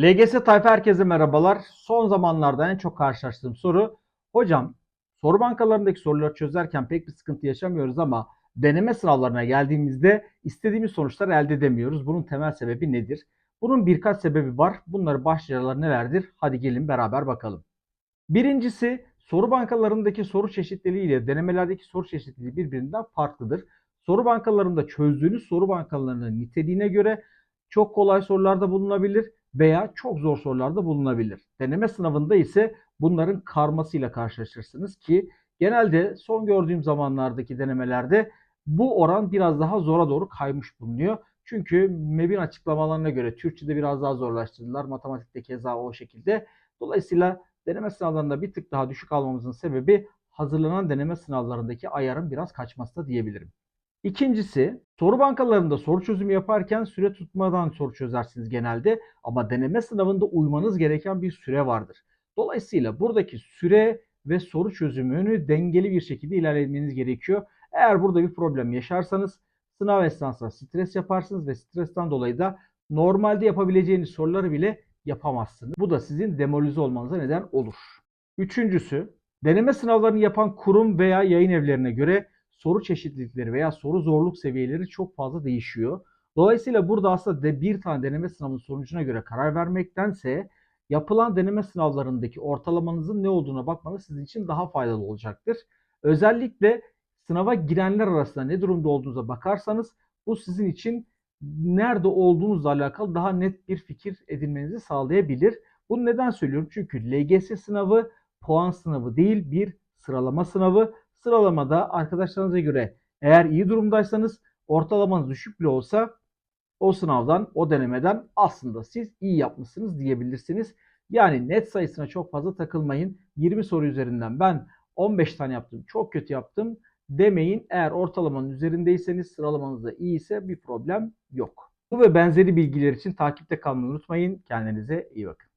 LGS tayfa herkese merhabalar. Son zamanlarda en çok karşılaştığım soru hocam soru bankalarındaki soruları çözerken pek bir sıkıntı yaşamıyoruz ama deneme sınavlarına geldiğimizde istediğimiz sonuçlar elde edemiyoruz. Bunun temel sebebi nedir? Bunun birkaç sebebi var. Bunları başlıcalar nelerdir? Hadi gelin beraber bakalım. Birincisi soru bankalarındaki soru çeşitliliği ile denemelerdeki soru çeşitliliği birbirinden farklıdır. Soru bankalarında çözdüğünüz soru bankalarının niteliğine göre çok kolay sorularda bulunabilir veya çok zor sorularda bulunabilir. Deneme sınavında ise bunların karmasıyla karşılaşırsınız ki genelde son gördüğüm zamanlardaki denemelerde bu oran biraz daha zora doğru kaymış bulunuyor. Çünkü MEB'in açıklamalarına göre Türkçe'de biraz daha zorlaştırdılar. Matematikte keza o şekilde. Dolayısıyla deneme sınavlarında bir tık daha düşük almamızın sebebi hazırlanan deneme sınavlarındaki ayarın biraz kaçması da diyebilirim. İkincisi soru bankalarında soru çözümü yaparken süre tutmadan soru çözersiniz genelde ama deneme sınavında uymanız gereken bir süre vardır. Dolayısıyla buradaki süre ve soru çözümünü dengeli bir şekilde ilerlemeniz gerekiyor. Eğer burada bir problem yaşarsanız sınav esnasında stres yaparsınız ve stresten dolayı da normalde yapabileceğiniz soruları bile yapamazsınız. Bu da sizin demoralize olmanıza neden olur. Üçüncüsü deneme sınavlarını yapan kurum veya yayın evlerine göre soru çeşitlilikleri veya soru zorluk seviyeleri çok fazla değişiyor. Dolayısıyla burada aslında de bir tane deneme sınavının sonucuna göre karar vermektense yapılan deneme sınavlarındaki ortalamanızın ne olduğuna bakmanız sizin için daha faydalı olacaktır. Özellikle sınava girenler arasında ne durumda olduğunuza bakarsanız bu sizin için nerede olduğunuzla alakalı daha net bir fikir edinmenizi sağlayabilir. Bunu neden söylüyorum? Çünkü LGS sınavı puan sınavı değil bir sıralama sınavı. Sıralamada arkadaşlarınıza göre eğer iyi durumdaysanız ortalamanız düşük bile olsa o sınavdan, o denemeden aslında siz iyi yapmışsınız diyebilirsiniz. Yani net sayısına çok fazla takılmayın. 20 soru üzerinden ben 15 tane yaptım, çok kötü yaptım demeyin. Eğer ortalamanın üzerindeyseniz sıralamanız da iyi ise bir problem yok. Bu ve benzeri bilgiler için takipte kalmayı unutmayın. Kendinize iyi bakın.